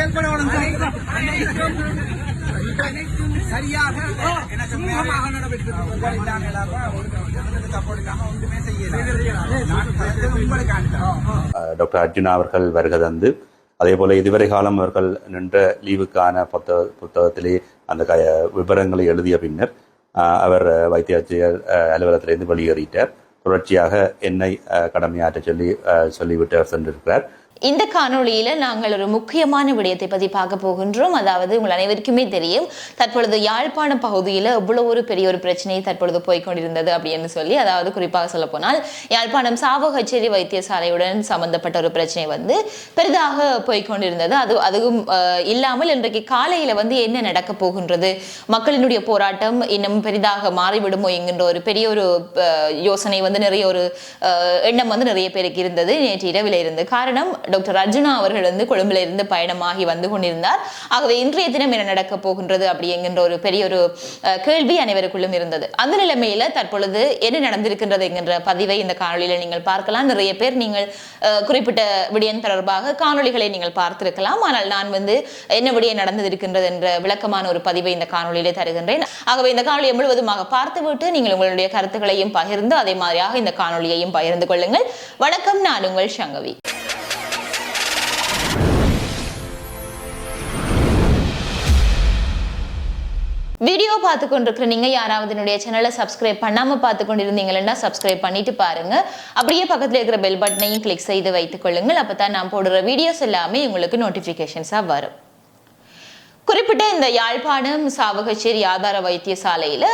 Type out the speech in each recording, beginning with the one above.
செயல்பட அனைத்தும் சரியாக சுமூகமாக நடைபெற்று டாக்டர் அர்ஜுனா அவர்கள் வருக தந்து அதே போல இதுவரை காலம் அவர்கள் நின்ற லீவுக்கான புத்தக புத்தகத்திலே அந்த க விவரங்களை எழுதிய பின்னர் அவர் வைத்தியாட்சியர் அஹ் அலுவலகத்திலிருந்து வெளியேறிட்டார். தொடர்ச்சியாக என்னை கடமையாற்ற சொல்லி சொல்லிவிட்டு அவர் சென்றிருக்கிறார். இந்த காணொளியில நாங்கள் ஒரு முக்கியமான விடயத்தை பற்றி பார்க்க போகின்றோம். அதாவது உங்கள் அனைவருக்குமே தெரியும் தற்பொழுது யாழ்ப்பாணம் பகுதியில் இவ்வளவு ஒரு பெரிய ஒரு பிரச்சனை தற்பொழுது போய்க்கொண்டிருந்தது அப்படின்னு சொல்லி அதாவது குறிப்பாக சொல்ல போனால் யாழ்ப்பாணம் சாவகச்சேரி வைத்தியசாலையுடன் சம்பந்தப்பட்ட ஒரு பிரச்சனை வந்து பெரிதாக போய்க்கொண்டிருந்தது அது அதுவும் அஹ், இல்லாமல் இன்றைக்கு காலையில வந்து என்ன நடக்க போகின்றது? மக்களினுடைய போராட்டம் இன்னும் பெரிதாக மாறிவிடுமோ என்கின்ற ஒரு பெரிய ஒரு யோசனை வந்து நிறைய ஒரு அஹ், எண்ணம் வந்து நிறைய பேருக்கு இருந்தது நேற்று இரவில் இருந்து காரணம் டாக்டர் அர்ஜுனா அவர்கள் வந்து கொழும்புல இருந்து பயணமாகி வந்து கொண்டிருந்தார். ஆகவே இன்றைய தினம் என்ன நடக்க போகின்றது அப்படிங்கின்ற ஒரு பெரிய ஒரு கேள்வி அனைவருக்குள்ளும் இருந்தது. அந்த நிலைமையில தற்பொழுது என்ன நடந்திருக்கின்றது என்கின்ற பதிவை இந்த காணொளியில நீங்கள் பார்க்கலாம். நிறைய பேர் நீங்கள் குறிப்பிட்ட விடயம் தொடர்பாக காணொளிகளை நீங்கள் பார்த்திருக்கலாம். ஆனால் நான் வந்து என்ன விடயம் நடந்திருக்கின்றது என்ற விளக்கமான ஒரு பதிவை இந்த காணொளியிலே தருகின்றேன். ஆகவே இந்த காணொலியை முழுவதுமாக பார்த்துவிட்டு நீங்கள் உங்களுடைய கருத்துக்களையும் பகிர்ந்து அதே மாதிரியாக இந்த காணொலியையும் பகிர்ந்து கொள்ளுங்கள். வணக்கம். நான் உங்கள் சங்கவி. வீடியோ பார்த்து கொண்டிருக்கிற நீங்கள் யாராவது என்னுடைய சேனலை சப்ஸ்கிரைப் பண்ணாமல் பார்த்து கொண்டிருந்தீங்கன்னா சப்ஸ்கிரைப் பண்ணிட்டு பாருங்க. அப்படியே பக்கத்தில் இருக்கிற பெல் பட்டனையும் கிளிக் செய்து வைத்துக் கொள்ளுங்கள். அப்பதான் நான் போடுற வீடியோஸ் எல்லாமே உங்களுக்கு நோட்டிஃபிகேஷன்ஸாக வரும். குறிப்பிட்ட இந்த யாழ்ப்பாணம் சாவகச்சேரி ஆதார வைத்தியசாலையில்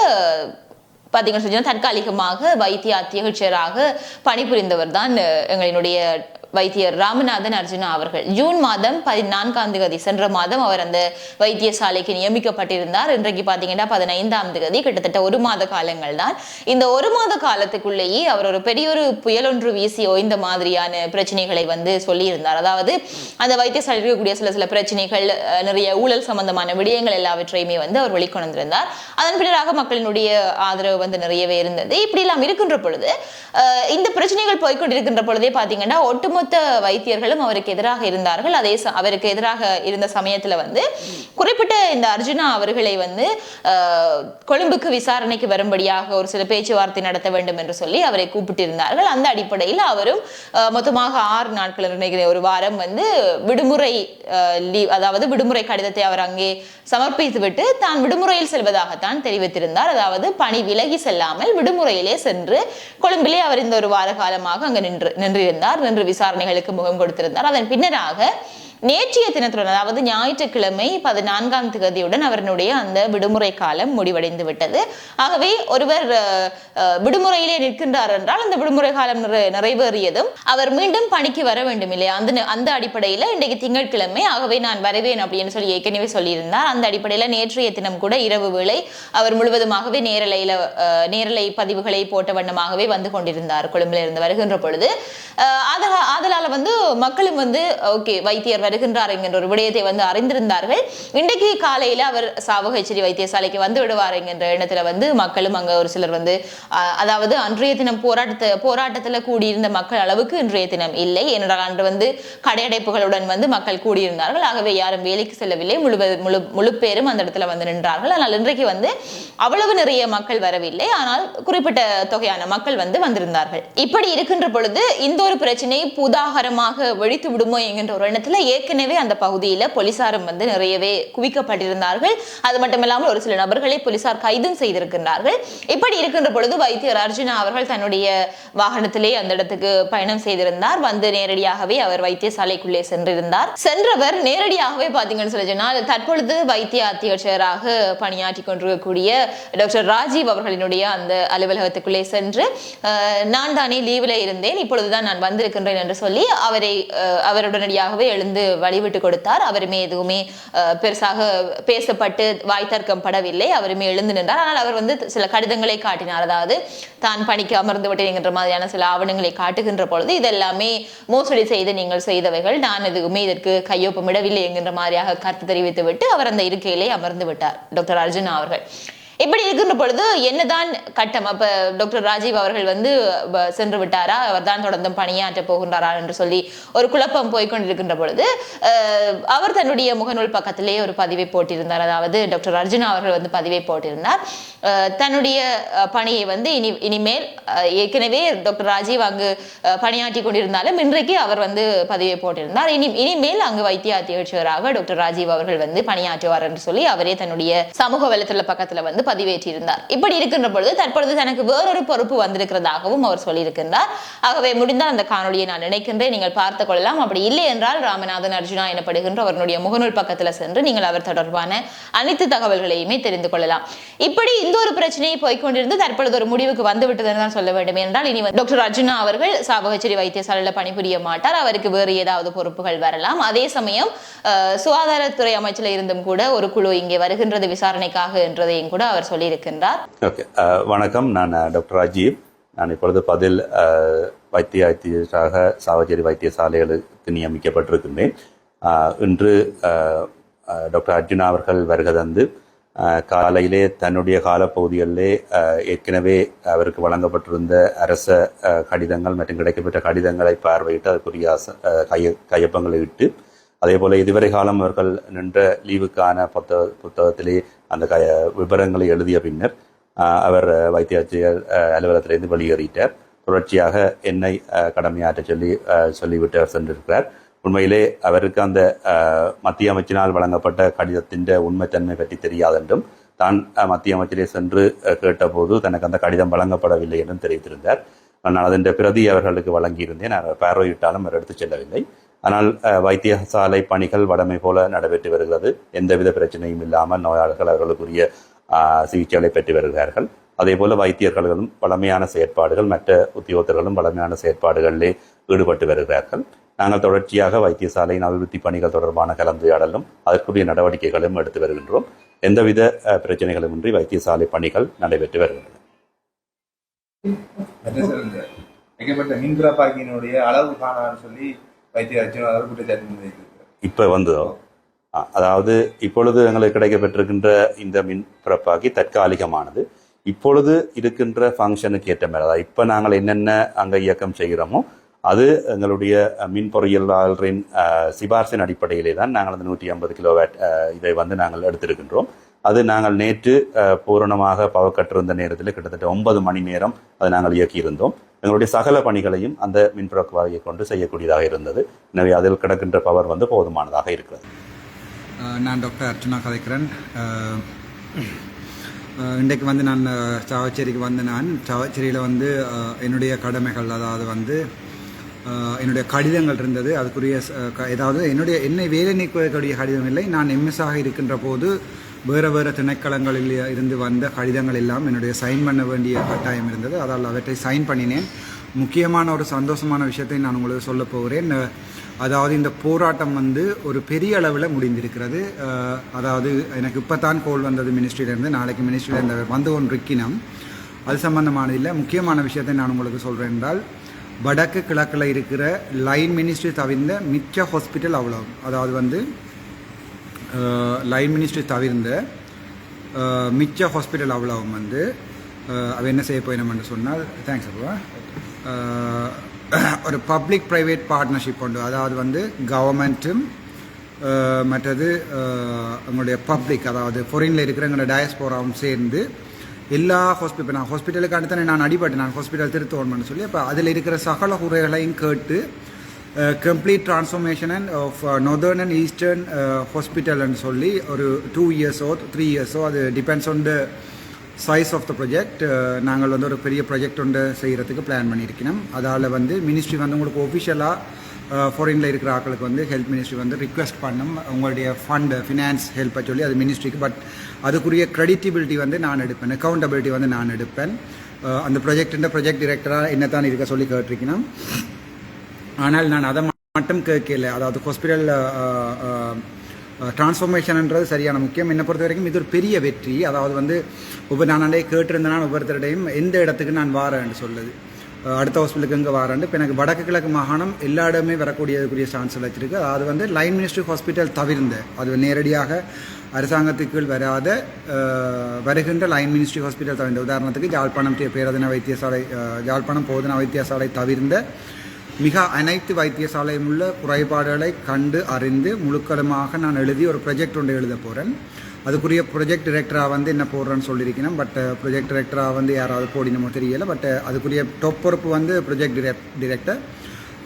பார்த்தீங்கன்னு சொன்னால் தற்காலிகமாக வைத்திய அத்தியட்சராக பணிபுரிந்தவர் தான் எங்களினுடைய வைத்தியர் ராமநாதன் அர்ஜுனா அவர்கள். ஜூன் மாதம் பதினான்காம் தேதி சென்ற மாதம் அவர் அந்த வைத்தியசாலைக்கு நியமிக்கப்பட்டிருந்தார். இன்றைக்கு பார்த்தீங்கன்னா பதினைந்தாம் தேதி கிட்டத்தட்ட ஒரு மாத காலங்கள் தான் இந்த ஒரு மாத காலத்துக்குள்ளேயே அவர் ஒரு பெரிய ஒரு புயல் ஒன்று வீசி ஓய்ந்த மாதிரியான பிரச்சனைகளை வந்து சொல்லியிருந்தார். அதாவது அந்த வைத்தியசாலையில் இருக்கக்கூடிய சில சில பிரச்சனைகள் அஹ், நிறைய ஊழல் சம்பந்தமான விடயங்கள் எல்லாவற்றையுமே வந்து அவர் வெளிக்கொண்டிருந்தார் அதன் பின்னராக மக்களினுடைய ஆதரவு வந்து நிறையவே இருந்தது. இப்படி எல்லாம் இருக்கின்ற பொழுது இந்த பிரச்சனைகள் போய்கொண்டிருக்கின்ற பொழுதே பார்த்தீங்கன்னா ஒட்டுமொத்த வைத்தியர்களும் அவருக்கு எதிராக இருந்தார்கள். அதே அவருக்கு எதிராக இருந்த சமயத்துல வந்து குறிப்பிட்ட இந்த அர்ஜுனா அவர்களை வந்து கொழும்புக்கு விசாரணைக்கு வரும்படியாக ஒரு சில பேச்சுவார்த்தை நடத்த வேண்டும் என்று சொல்லி அவரை கூப்பிட்டிருந்தார்கள். அந்த அடிப்படையில் அவரும் மொத்தமாக ஆறு நாட்கள் நினைக்கிறேன் ஒரு வாரம் வந்து விடுமுறை லீவ் அதாவது விடுமுறை கடிதத்தை அவர் அங்கே சமர்ப்பித்துவிட்டு தான் விடுமுறையில் செல்வதாகத்தான் தெரிவித்திருந்தார். அதாவது பணி விலகி செல்லாமல் விடுமுறையிலே சென்று கொழும்பிலே அவர் இந்த ஒரு வார காலமாக அங்கு நின்று நின்றிருந்தார். நின்று விசாரணைகளுக்கு முகம் கொடுத்திருந்தார். அதன் பின்னராக நேற்றைய தினத்துடன் அதாவது ஞாயிற்றுக்கிழமை பதினான்காம் திகதியுடன் அவருடைய அந்த விடுமுறை காலம் முடிவடைந்து விட்டது ஆகவே ஒருவர் விடுமுறையிலே நிற்கின்றார் என்றால் அந்த விடுமுறை காலம் நிறை- நிறைவேறியதும் அவர் மீண்டும் பணிக்கு வர வேண்டும் இல்லையா? அந்த அந்த அடிப்படையில் இன்றைக்கு திங்கட்கிழமை ஆகவே நான் வரவேன் அப்படின்னு சொல்லி ஏற்கனவே சொல்லியிருந்தார். அந்த அடிப்படையில் நேற்றைய தினம் கூட இரவு வேளை அவர் முழுவதுமாகவே நேரலையில நேரலை பதிவுகளை போட்ட வண்ணமாகவே வந்து கொண்டிருந்தார். கொழும்பில் இருந்து வருகின்ற பொழுது அஹ், ஆதலா ஆதலால வந்து மக்களும் வந்து ஓகே வைத்தியர் வருகின்றார் என்கின்ற ஒரு விடயத்தை வந்து அறிந்திருந்தார்கள். இன்றைக்கு காலையில அவர் சாவகச்சேரி வைத்தியசாலைக்கு வந்து விடுவார் என்கின்ற எண்ணத்துல வந்து மக்களும் அங்க ஒரு சிலர் வந்து அதாவது அன்றைய தினம் போராட்டத்தை போராட்டத்துல கூடியிருந்த மக்கள் அளவுக்கு இன்றைய தினம் இல்லை. ஏனென்றால் அன்று வந்து கடையடைப்புகளுடன் வந்து மக்கள் கூடியிருந்தார்கள். ஆகவே யாரும் வேலைக்கு செல்லவில்லை. முழு முழு முழு பேரும் அந்த இடத்துல வந்து நின்றார்கள். ஆனால் இன்றைக்கு வந்து அவ்வளவு நிறைய மக்கள் வரவில்லை. ஆனால் குறிப்பிட்ட தொகையான மக்கள் வந்து வந்திருந்தார்கள். இப்படி இருக்கின்ற பொழுது இந்த ஒரு பிரச்சனை புதாகரமாக வெடித்து விடுமோ என்கின்ற ஒரு எண்ணத்துல ஏற்கனவே அந்த பகுதியில போலீசாரும் வந்து நிறையவே குவிக்கப்பட்டிருந்தார்கள். அது மட்டுமில்லாமல் ஒரு சில நபர்களை போலீசார் கைதும் செய்திருக்கின்றார்கள். இப்படி இருக்கின்ற பொழுது வைத்தியர் அர்ஜுனா அவர்கள் தன்னுடைய வாகனத்திலே அந்த இடத்துக்கு பயணம் செய்திருந்தார். வந்து நேரடியாகவே அவர் வைத்தியசாலைக்குள்ளே சென்றிருந்தார். சென்றவர் நேரடியாகவே பாத்தீங்கன்னு சொல்லி சொன்னால் தற்பொழுது வைத்திய அத்தியட்சராக பணியாற்றி கொண்டிருக்கக்கூடிய டாக்டர் ராஜீவ் அவர்களினுடைய அந்த அலுவலகத்துக்குள்ளே சென்று நான் தானே லீவில் இருந்தேன். இப்பொழுதுதான் நான் வந்திருக்கின்றேன் என்று சொல்லி அவரை அவருடனடியாகவே எழுந்து வழிவிட்டு கொடுத்தார். அவருமே எதுவுமே பெருசாக பேசப்பட்டு வாய் தர்க்கம் படவில்லை. அவருமே எழுந்து நின்றார். ஆனால் அவர் வந்து சில கடிதங்களை காட்டினார். அதாவது தான் பணிக்கு அமர்ந்து விட்டேன் என்கின்ற மாதிரியான சில ஆவணங்களை காட்டுகின்ற பொழுது இதெல்லாமே மோசடி செய்து நீங்கள் செய்தவைகள். நான் எதுவுமே இதற்கு கையொப்பமிடவில்லை என்கின்ற மாதிரியாக கருத்து தெரிவித்து விட்டு அவர் அந்த இருக்கையிலே அமர்ந்து விட்டார். டாக்டர் அர்ஜுனா அவர்கள். இப்படி இருக்கின்ற பொழுது என்னதான் கட்டம்? அப்ப டாக்டர் ராஜீவ் அவர்கள் வந்து வ- சென்று விட்டாரா? அவர் தான் தொடர்ந்து பணியாற்ற போகின்றாரா என்று சொல்லி ஒரு குழப்பம் போய்கொண்டிருக்கின்ற பொழுது அவர் தன்னுடைய முகநூல் பக்கத்திலே ஒரு பதிவை போட்டிருந்தார். அதாவது டாக்டர் அர்ஜுனா அவர்கள் வந்து பதிவை போட்டிருந்தார். தன்னுடைய பணியை வந்து இனி இனிமேல் ஏற்கனவே டாக்டர் ராஜீவ் அங்கு பணியாற்றி கொண்டிருந்தாலும் இன்றைக்கு அவர் வந்து பதிவை போட்டிருந்தார். இனி இனிமேல் அங்கு வைத்திய அத்தியட்சகராக டாக்டர் ராஜீவ் அவர்கள் வந்து பணியாற்றுவார் என்று சொல்லி அவரே தன்னுடைய சமூக வலைத்தள பக்கத்துல வந்து பதிவேற்றியிருந்தார். இப்படி இருக்கின்ற பொழுது தற்பொழுது தனக்கு வேறொரு பொறுப்பு வந்திருக்கிறதாகவும் அவர் சொல்லியிருக்கின்றார். ஆகவே முடிந்தால் அந்த காணொலியை நான் நினைக்கின்றேன். நீங்கள் பார்த்து கொள்ளலாம். அப்படி இல்லை என்றால் ராமநாதன் அர்ஜுனா எனப்படுகின்ற அவருடைய முகநூல் பக்கத்துல சென்று நீங்கள் அவர் தொடர்பான அனைத்து தகவல்களையுமே தெரிந்து கொள்ளலாம். இப்படி இந்த ஒரு பிரச்சனையை போய்கொண்டிருந்து தற்பொழுது ஒரு முடிவுக்கு வந்து விட்டதுன்னு தான் சொல்ல வேண்டும் என்றால் இனி டாக்டர் அர்ஜுனா அவர்கள் சாவகச்சேரி வைத்தியசாலையில் பணிபுரிய மாட்டார். அவருக்கு வேறு ஏதாவது பொறுப்புகள் வரலாம். அதே சமயம் சுகாதாரத்துறை அமைச்சர் இருந்தும் கூட ஒரு குழு இங்கே வருகின்றது விசாரணைக்காக என்றதையும் கூட அவர் சொல்லியிருக்கின்றார். ஓகே uh, வணக்கம். நான் uh, டாக்டர் ராஜீவ். நான் இப்பொழுது பதில் uh, வைத்திய வைத்தியராக சாவச்சேரி வைத்தியசாலைகளுக்கு நியமிக்கப்பட்டிருக்கின்றேன். இன்று டாக்டர் அர்ஜுனா அவர்கள் வருகை தந்து காலையிலே தன்னுடைய காலப்பகுதிகளிலே ஏற்கனவே அவருக்கு வழங்கப்பட்டிருந்த அரச கடிதங்கள் மற்றும் கிடைக்கப்பெற்ற கடிதங்களை பார்வையிட்டு அதுக்குரிய அச- கைய கையொப்பங்களை இட்டு அதே போல இதுவரை காலம் அவர்கள் நின்ற லீவுக்கான புத்தக புத்தகத்திலே அந்த க விபரங்களை எழுதிய பின்னர் அவர் வைத்தியாட்சியர் அலுவலகத்திலிருந்து வெளியேறிட்டார். தொடர்ச்சியாக என்னை கடமையாற்ற சொல்லி சொல்லிவிட்டு அவர் சென்றிருக்கிறார். உண்மையிலே அவருக்கு அந்த மத்திய அமைச்சினால் வழங்கப்பட்ட கடிதத்தின் உண்மைத்தன்மை பற்றி தெரியாதென்றும் தான் மத்திய அமைச்சரே சென்று கேட்டபோது தனக்கு அந்த கடிதம் வழங்கப்படவில்லை என்றும் தெரிவித்திருந்தார். நான் அதன் பிரதி அவர்களுக்கு வழங்கியிருந்தேன். அவர் பார்வையிட்டாலும் அவர் எடுத்துச் செல்லவில்லை. ஆனால் வைத்தியசாலை பணிகள் வடமை போல நடைபெற்று வருகிறது. எந்தவித பிரச்சனையும் இல்லாமல் நோயாளர்கள் அவர்களுக்குரிய சிகிச்சைகளை பெற்று வருகிறார்கள். அதே போல வைத்தியர்களும் வளமையான செயற்பாடுகள் மற்ற உத்தியோகத்தர்களும் வளமையான செயற்பாடுகளிலே ஈடுபட்டு வருகிறார்கள். நாங்கள் தொடர்ச்சியாக வைத்தியசாலையின் அபிவிருத்தி பணிகள் தொடர்பான கலந்துரையாடலும் அதற்குரிய நடவடிக்கைகளும் எடுத்து வருகின்றோம். எந்தவித அஹ், பிரச்சனைகளுமின்றி வைத்தியசாலை பணிகள் நடைபெற்று வருகிறது வைக்கப்பட்ட மின்துறை அளவு காணான்னு சொல்லி இப்போ குற்றச்சாட்டு வந்ததோ அதாவது இப்பொழுது எங்களுக்கு கிடைக்கப்பட்டிருக்கின்ற இந்த மின் பிறப்பாக்கி தற்காலிகமானது. இப்பொழுது இருக்கின்ற ஃபங்க்ஷனுக்கு ஏற்ற மாதிரி அதாவது இப்போ நாங்கள் என்னென்ன அங்கே இயக்கம் செய்கிறோமோ அது எங்களுடைய மின் பொறியியலாளரின் சிபார்சின் அடிப்படையிலே தான் நாங்கள் அந்த நூற்றி ஐம்பது கிலோவேட் இதை வந்து நாங்கள் எடுத்திருக்கின்றோம். அது நாங்கள் நேற்று பூரணமாக பவக்கற்றிருந்த நேரத்தில் கிட்டத்தட்ட ஒன்பது மணி நேரம் அதை நாங்கள் இயக்கியிருந்தோம். எங்களுடைய சகல பணிகளையும் அந்த மின்புறக்குவாயை கொண்டு செய்யக்கூடியதாக இருந்தது. எனவே அதில் கிடக்கின்ற பவர் வந்து போதுமானதாக இருக்கிறது. நான் டாக்டர் அர்ச்சனா கதைக்கிறேன். இன்றைக்கு வந்து நான் சாவச்சேரிக்கு வந்து நான் சாவச்சேரியில் வந்து என்னுடைய கடமைகள் அதாவது வந்து என்னுடைய கடிதங்கள் இருந்தது. அதுக்குரிய க- ஏதாவது என்னுடைய என்னை வேலை நீக்குவதற்குரிய கடிதம் இல்லை. நான் எம்எஸ்ஆக இருக்கின்ற போது வேறு வேறு திணைக்களங்களில் இருந்து வந்த கடிதங்கள் எல்லாம் என்னுடைய சைன் பண்ண வேண்டிய கட்டாயம் இருந்தது. அதால் அவற்றை சைன் பண்ணினேன். முக்கியமான ஒரு சந்தோஷமான விஷயத்தை நான் உங்களுக்கு சொல்ல போகிறேன். அதாவது இந்த போராட்டம் வந்து ஒரு பெரிய அளவில் முடிந்திருக்கிறது. அதாவது எனக்கு இப்போ தான் கோல் வந்தது மினிஸ்ட்ரியிலேருந்து நாளைக்கு மினிஸ்ட்ரியிலேருந்து வந்து கொண்டிருக்கினோம். அது சம்பந்தமானது இல்லை. முக்கியமான விஷயத்தை நான் உங்களுக்கு சொல்கிறேன் என்றால் வடக்கு கிழக்கில் இருக்கிற லைன் மினிஸ்ட்ரி தவிர்ந்த மிக்க ஹாஸ்பிட்டல் அவ்வளோ அதாவது வந்து லைன் மினிஸ்ட்ரி தவிர்ந்த மிச்ச ஹாஸ்பிட்டல் அவ்வளவும் வந்து அவ என்ன செய்ய போயினோம்னு சொன்னால் தேங்க்ஸ் அப்பா. ஒரு பப்ளிக் ப்ரைவேட் பார்ட்னர்ஷிப் உண்டு. அதாவது வந்து கவர்மெண்ட்டும் மற்றது அஹ், எங்களுடைய பப்ளிக் அதாவது ஃபொரினில் இருக்கிற எங்களோட டயஸ்போராவும் சேர்ந்து எல்லா ஹாஸ்பிட்டல் நான் ஹாஸ்பிட்டலுக்கு தானே நான் அடிபட்டேன் நான் ஹாஸ்பிட்டல் திருத்தோணும்னு சொல்லி அப்போ அதில் இருக்கிற சகல குறைகளையும் கேட்டு complete transformation and of northern and eastern ஹாஸ்பிட்டல்னு சொல்லி ஒரு டூ இயர்ஸோ த்ரீ இயர்ஸோ அது depends on the size of the project நாங்கள் வந்து ஒரு பெரிய ப்ராஜெக்ட் ஒன்று செய்கிறதுக்கு பிளான் பண்ணியிருக்கணும் அதால் வந்து மினிஸ்ட்ரி வந்து உங்களுக்கு ஒஃபிஷியலாக uh, ஃபாரினில் இருக்கிற ஆக்களுக்கு வந்து ஹெல்த் மினிஸ்ட்ரி வந்து ரிக்வெஸ்ட் பண்ணும். உங்களுடைய ஃபண்டு ஃபினான்ஸ் ஹெல்ப்பை சொல்லி அது மினிஸ்ட்ரிக்கு பட் அதுக்குரிய க்ரெடிட்டிபிலிட்டி வந்து நான் எடுப்பேன். அக்கௌண்டபிலிட்டி வந்து நான் எடுப்பேன். Uh, அந்த ப்ராஜெக்ட் ப்ராஜெக்ட் டிரெக்டராக என்ன தான் இருக்க சொல்லி கேட்டிருக்கணும் ஆனால் நான் அதை மட்டும் கேட்கல. அதாவது ஹாஸ்பிட்டல் டிரான்ஸ்ஃபர்மேஷன்ன்றது சரியான முக்கியம். என்னை பொறுத்த வரைக்கும் இது ஒரு பெரிய வெற்றி. அதாவது வந்து ஒவ்வொரு நானே கேட்டிருந்தேன் ஒவ்வொருத்தருடையும் எந்த இடத்துக்கு நான் வாரேன்னு சொல்லுது. அடுத்த ஹாஸ்பிட்டலுக்கு இங்கே வாரேன் இப்போ எனக்கு வடக்கு கிழக்கு மாகாணம் எல்லா இடமே வரக்கூடியதுக்குரிய சான்ஸ் வச்சிருக்கு. அது வந்து லைன் மினிஸ்ட்ரி ஹாஸ்பிட்டல் தவிர்ந்த அது நேரடியாக அரசாங்கத்துக்குள் வராத வருகின்ற லைன் மினிஸ்ட்ரி ஹாஸ்பிட்டல் தவிர்ந்த. உதாரணத்துக்கு யாழ்ப்பாணம் பேரதின பேரதன வைத்தியசாலை அஹ், யாழ்ப்பாணம் போதனா வைத்தியசாலை தவிர்ந்த மிக அனைத்து வைத்தியசாலையும் உள்ள குறைபாடுகளை கண்டு அறிந்து முழுக்கலுமாக நான் எழுதி ஒரு ப்ரொஜெக்ட் ஒன்று எழுத போகிறேன் அதுக்குரிய ப்ரொஜெக்ட் டிரெக்டராக வந்து என்ன போடுறேன்னு சொல்லியிருக்கேன். பட் ப்ரொஜெக்ட் டிரெக்டராக வந்து யாராவது போடினமோ தெரியல. பட் uh, அதுக்குரிய டொப் பொறுப்பு வந்து ப்ரொஜெக்ட் டிரெக்டர்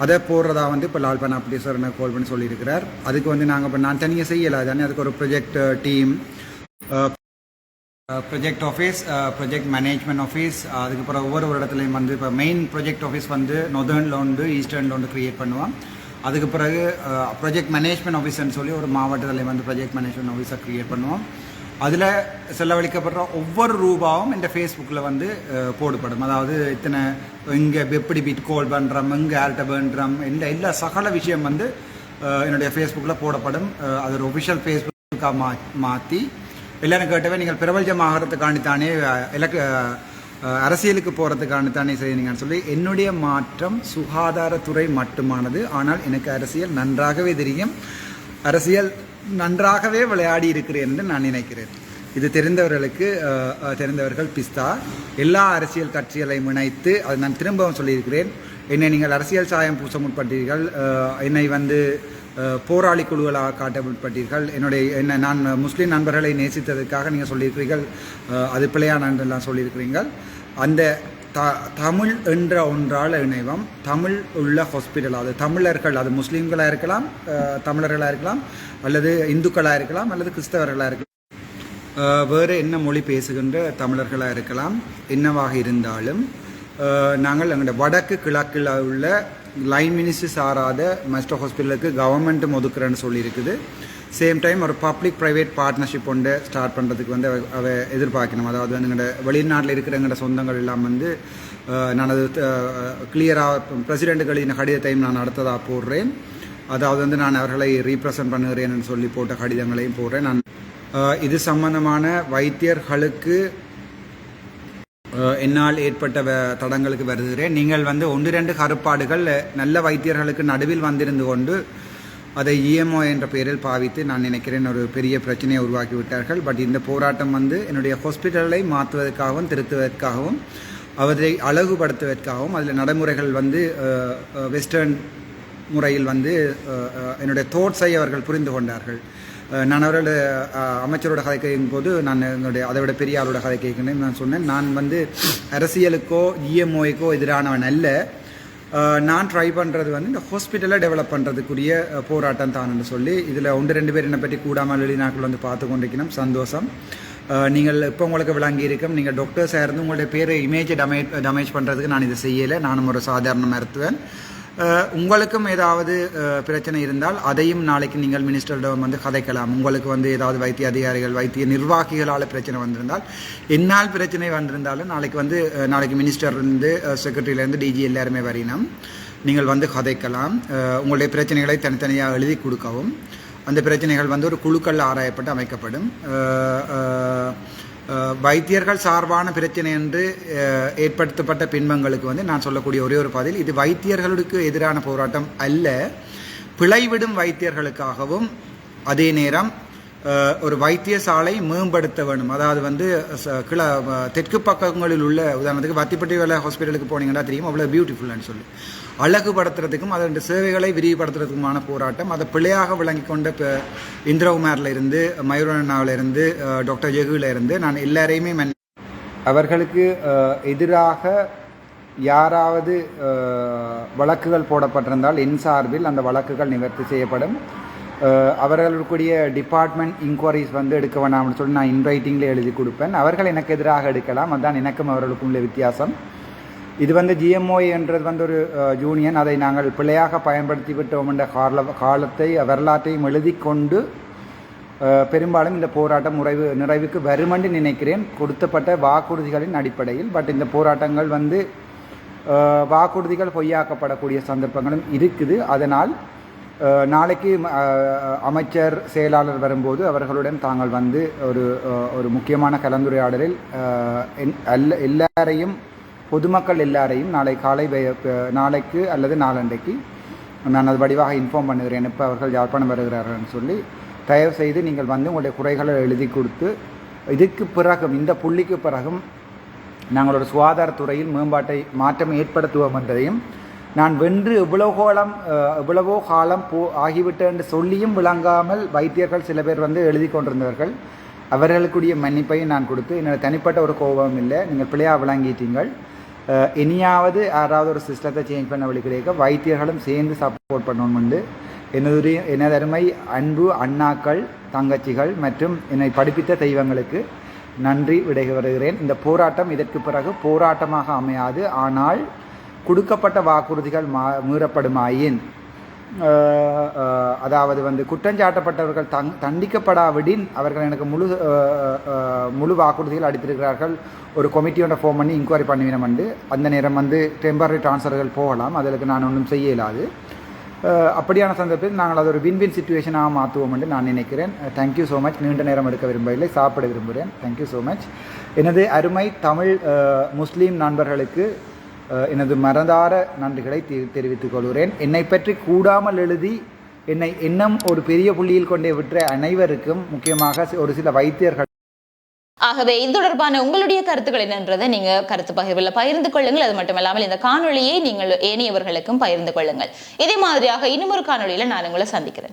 அதை போடுறதா வந்து இப்போ லால் பனாப்பட்டி சார் என்ன கால் பண்ணி சொல்லியிருக்கிறார். அதுக்கு வந்து நாங்கள் இப்போ நான் தனியாக செய்யலை. தானே அதுக்கு ஒரு project team uh, project office project management office அதுக்கப்புறம் ஒவ்வொரு ஒரு இடத்துலையும் வந்து இப்போ மெயின் ப்ரொஜெக்ட் ஆஃபீஸ் வந்து நொதர்னில் வந்து ஈஸ்டர்னில் வந்து க்ரியேட் பண்ணுவோம். அதுக்கு பிறகு ப்ரொஜெக்ட் மேனேஜ்மெண்ட் ஆஃபீஸ்ன்னு சொல்லி ஒரு மாவட்டத்தில் வந்து ப்ரொஜெக்ட் மேனேஜ்மெண்ட் ஆஃபீஸை க்ரியேட் பண்ணுவோம். அதில் செலவழிக்கப்படுற ஒவ்வொரு ரூபாவும் இந்த ஃபேஸ்புக்கில் வந்து uh, போடுபடும். போடப்படும் அதாவது இத்தனை இங்கே எப்படி பிட் கோல் பண்ணுறோம் இங்கே ஆல்ட்ட பண்ணுறோம் இந்த எல்லா சகல விஷயம் வந்து uh, என்னுடைய ஃபேஸ்புக்கில் போடப்படும். Uh, அது ஒரு ஒஃபிஷியல் ஃபேஸ்புக்காக மா மாற்றி எல்லாரும் கேட்டவே நீங்கள் பிரபலஜமாகறதுக்காண்டி தானே இலக்கு அரசியலுக்கு போகிறதுக்காண்டித்தானே தானே சொல்லி என்னுடைய மாற்றம் சுகாதாரத்துறை மட்டுமானது. ஆனால் எனக்கு அரசியல் நன்றாகவே தெரியும். அரசியல் நன்றாகவே விளையாடி இருக்கிறேன் என்று நான் நினைக்கிறேன். இது தெரிந்தவர்களுக்கு தெரிந்தவர்கள் பிஸ்தா. எல்லா அரசியல் கட்சிகளையும் இணைத்து அது நான் திரும்பவும் சொல்லியிருக்கிறேன். என்னை நீங்கள் அரசியல் சாயம் பூச முற்பட்டீர்கள். என்னை வந்து போராளி குழுக்களாக காட்ட முற்பட்டீர்கள் என்னுடைய என்ன நான் முஸ்லீம் நண்பர்களை நேசித்ததற்காக நீங்கள் சொல்லியிருக்கிறீர்கள். அது பிள்ளையானெல்லாம் என்றெல்லாம் அந்த த தமிழ் என்ற ஒன்றால் இணைவம். தமிழ் உள்ள ஹாஸ்பிட்டல் அது தமிழர்கள் அது முஸ்லீம்களாக இருக்கலாம் தமிழர்களாக இருக்கலாம் அல்லது இந்துக்களாக இருக்கலாம் அல்லது கிறிஸ்தவர்களாக இருக்கலாம். வேறு என்ன மொழி பேசுகின்ற தமிழர்களாக இருக்கலாம் என்னவாக இருந்தாலும் நாங்கள் எங்களுடைய வடக்கு கிழக்கில் உள்ள லைன் மினிஸ்ட்ரி சாராத மெஸ்டர் ஹாஸ்பிட்டலுக்கு கவர்மெண்ட்டும் ஒதுக்குறேன்னு சொல்லியிருக்குது. சேம் டைம் ஒரு பப்ளிக் ப்ரைவேட் பார்ட்னர்ஷிப் ஒன்று ஸ்டார்ட் பண்ணுறதுக்கு வந்து அவ- எதிர்பார்க்கணும். அதாவது வந்து எங்களோட வெளிநாட்டில் இருக்கிற எங்களோட சொந்தங்கள் எல்லாம் வந்து நான் அது கிளியராக பிரசிடெண்ட்டுக்கு எழுதின கடிதத்தையும் நான் அடுத்ததாக போடுறேன். அதாவது வந்து நான் அவர்களை ரீப்ரசன்ட் பண்ணுகிறேன்னு சொல்லி போட்ட கடிதங்களையும் போடுறேன். நான் இது சம்பந்தமான வைத்தியர்களுக்கு என்னால் ஏற்பட்ட தடங்களுக்கு வருகிறேன். நீங்கள் வந்து ஒன்று ரெண்டு கருப்பாடுகள் நல்ல வைத்தியர்களுக்கு நடுவில் வந்திருந்து கொண்டு அதை இஎம்ஓ என்ற பெயரில் பாவித்து நான் நினைக்கிறேன் ஒரு பெரிய பிரச்சனையை உருவாக்கி விட்டார்கள். பட் இந்த போராட்டம் வந்து என்னுடைய ஹாஸ்பிட்டலை மாற்றுவதற்காகவும் திருத்துவதற்காகவும் அவரை அழகுபடுத்துவதற்காகவும் அதில் நடைமுறைகள் வந்து வெஸ்டர்ன் முறையில் வந்து என்னுடைய தோட்ஸை அவர்கள் புரிந்து கொண்டார்கள். நான் அவரோட அமைச்சரோட கதை கேட்கும் போது நான் என்னுடைய அதை விட பெரிய ஆளோட கதை கேட்கணும் நான் சொன்னேன். நான் வந்து அரசியலுக்கோ இஎம்ஓய்க்கோ எதிரானவன் அல்ல. நான் ட்ரை பண்ணுறது வந்து இந்த ஹாஸ்பிட்டலை டெவலப் பண்ணுறதுக்குரிய போராட்டம் தான் சொல்லி இதில் ஒன்று ரெண்டு பேர் என்னை பற்றி கூடாமல் வெளிநாட்டில் வந்து பார்த்து கொண்டிருக்கணும். சந்தோஷம். நீங்கள் இப்போ உங்களுக்கு விளங்கி இருக்கும் நீங்கள் டாக்டர்ஸாக இருந்து உங்களுடைய பேர் இமேஜை டமேஜ் டமேஜ் பண்ணுறதுக்கு நான் இதை செய்யலை. நானும் ஒரு சாதாரண மருத்துவன். உங்களுக்கும் ஏதாவது பிரச்சனை இருந்தால் அதையும் நாளைக்கு நீங்கள் மினிஸ்டரிடம் வந்து கதைக்கலாம். உங்களுக்கு வந்து ஏதாவது வைத்திய அதிகாரிகள் வைத்திய நிர்வாகிகளால் பிரச்சனை வந்திருந்தால் என்னால் பிரச்சனை வந்திருந்தாலும் நாளைக்கு வந்து நாளைக்கு மினிஸ்டர்லேருந்து செக்ரட்டரியிலேருந்து டிஜி எல்லாருமே வரையினோம் நீங்கள் வந்து கதைக்கலாம். உங்களுடைய பிரச்சனைகளை தனித்தனியாக எழுதி கொடுக்கவும். அந்த பிரச்சனைகள் வந்து ஒரு குழுக்கள் ஆராயப்பட்டு அமைக்கப்படும். வைத்தியர்கள் சார்பான பிரச்சனை என்று ஏற்படுத்தப்பட்ட பின்பங்களுக்கு வந்து நான் சொல்லக்கூடிய ஒரே ஒரு பதில் இது வைத்தியர்களுக்கு எதிரான போராட்டம் அல்ல. பிழைவிடும் வைத்தியர்களுக்காகவும் அதே நேரம் ஒரு வைத்தியசாலை மேம்படுத்த வேண்டும். அதாவது வந்து கிள தெற்கு பக்கங்களில் உள்ள உதாரணத்துக்கு வத்திப்பட்டி வேலை ஹாஸ்பிட்டலுக்கு போனீங்கன்னா தெரியும் அவ்வளோ பியூட்டிஃபுல்னு சொல்லி. அழகுபடுத்துறதுக்கும் அதனுடைய சேவைகளை விரிவுபடுத்துறதுக்குமான போராட்டம். அதை பிழையாக விளங்கி கொண்ட இப்போ இந்திரகுமாரில் இருந்து மயூரனாவில் இருந்து டாக்டர் ஜெகுவில் இருந்து நான் எல்லாரையுமே மன் அவர்களுக்கு எதிராக யாராவது வழக்குகள் போடப்பட்டிருந்தால் என் சார்பில் அந்த வழக்குகள் நிவர்த்தி செய்யப்படும். அவர்களுக்குரிய டிபார்ட்மெண்ட் இன்கொயரிஸ் வந்து எடுக்க வேணாம்னு சொல்லி நான் இன்ரைட்டிங்கில் எழுதி கொடுப்பேன். அவர்கள் எனக்கு எதிராக எடுக்கலாம். அதுதான் எனக்கும் அவர்களுக்கும் உள்ள வித்தியாசம். இது வந்து ஜிஎம்ஓ என்றது வந்து ஒரு யூனியன் அதை நாங்கள் பிழையாக பயன்படுத்தி விட்டோம் என்ற கால காலத்தை வரலாற்றையும் எழுதி கொண்டு பெரும்பாலும் இந்த போராட்டம் நிறைவு நிறைவுக்கு வருமென்று நினைக்கிறேன். கொடுத்தப்பட்ட வாக்குறுதிகளின் அடிப்படையில். பட் இந்த போராட்டங்கள் வந்து வாக்குறுதிகள் பொய்யாக்கப்படக்கூடிய சந்தர்ப்பங்களும் இருக்குது. அதனால் நாளைக்கு அமைச்சர் செயலாளர் வரும்போது அவர்களுடன் தாங்கள் வந்து ஒரு ஒரு முக்கியமான கலந்துரையாடலில் என்- எல்லாரையும் பொதுமக்கள் எல்லாரையும் நாளை காலை நாளைக்கு அல்லது நாளண்டைக்கு நான் அது வடிவாக இன்ஃபார்ம் பண்ணுகிறேன். இப்போ அவர்கள் யாழ்ப்பாணம் வருகிறார்கள்னு சொல்லி தயவு செய்து நீங்கள் வந்து உங்களுடைய குறைகளை எழுதி கொடுத்து இதுக்கு பிறகும் இந்த புள்ளிக்கு பிறகும் நாங்களோட சுகாதாரத்துறையில் மேம்பாட்டை மாற்றம் ஏற்படுத்துவோம் என்பதையும் நான் வென்று இவ்வளவு காலம் எவ்வளவோ இவ்வளவோ காலம் போ ஆகிவிட்டேன் என்று சொல்லியும் விளங்காமல் வைத்தியர்கள் சில பேர் வந்து எழுதி கொண்டிருந்தவர்கள் அவர்களுக்குரிய மன்னிப்பையும் நான் கொடுத்து என்னோட தனிப்பட்ட ஒரு கோபம் இல்லை. நீங்கள் பிள்ளையாக விளங்கிட்டீங்கள் இனியாவது யாராவது ஒரு சிஸ்டத்தை சேஞ்ச் பண்ண வழி கிடைக்க வைத்தியர்களும் சேர்ந்து சப்போர்ட் பண்ணணும்ண்டு எனது எனதருமை அன்பு அண்ணாக்கள் தங்கச்சிகள் மற்றும் என்னை படிப்பித்த தெய்வங்களுக்கு நன்றி விடைபெறுகிறேன் இந்த போராட்டம் இதற்கு பிறகு போராட்டமாக அமையாது ஆனால் கொடுக்கப்பட்ட வாக்குறுதிகள் மா மீறப்படுமாயின் அதாவது வந்து குற்றஞ்சாட்டப்பட்டவர்கள் தங் தண்டிக்கப்படாவிடின் அவர்கள் எனக்கு முழு முழு வாக்குறுதிகள் அளித்திருக்கிறார்கள். ஒரு கமிட்டியோட ஃபோம் பண்ணி இன்கொயரி பண்ணுவேன் வந்து. அந்த நேரம் வந்து டெம்பரரி ட்ரான்ஸ்ஃபர்கள் போகலாம். அதற்கு நான் ஒன்றும் செய்ய இயலாது. அப்படியான சந்தர்ப்பத்தில் நாங்கள் அது ஒரு வின் வின் சுச்சுவேஷனாக மாற்றுவோம் என்று நான் நினைக்கிறேன். தேங்க்யூ ஸோ மச் நீண்ட நேரம் எடுக்க விரும்பவில்லை. சாப்பிட விரும்புகிறேன். தேங்க்யூ ஸோ மச் எனது அருமை தமிழ் முஸ்லீம் நண்பர்களுக்கு எனது மறந்தார நன்றிகளை தெரிவித்துக் கொள்கிறேன். என்னை பற்றி கூடாமல் எழுதி என்னை இன்னும் ஒரு பெரிய புள்ளியில் கொண்டே விற்ற அனைவருக்கும் முக்கியமாக ஒரு சில வைத்தியர்கள். ஆகவே இது தொடர்பான உங்களுடைய கருத்துக்கள் என்னன்றதை நீங்க கருத்து பகிர்வில் பகிர்ந்து கொள்ளுங்கள். அது மட்டுமல்லாமல் இந்த காணொளியை நீங்கள் ஏனையவர்களுக்கும் பகிர்ந்து கொள்ளுங்கள். இதே மாதிரியாக இன்னும் ஒரு காணொலியில நான் உங்களை சந்திக்கிறேன்.